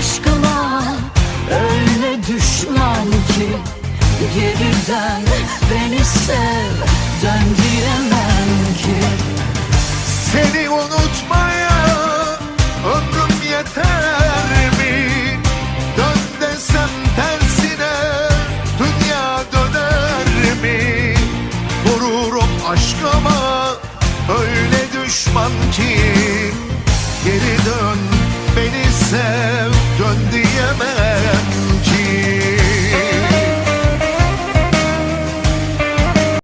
Aşkıma öyle düşman ki Geriden beni sev dön diyemem ki Seni unutmaya ömrüm yeter mi? Dön tersine dünya döner mi? Vururum aşkıma öyle düşman ki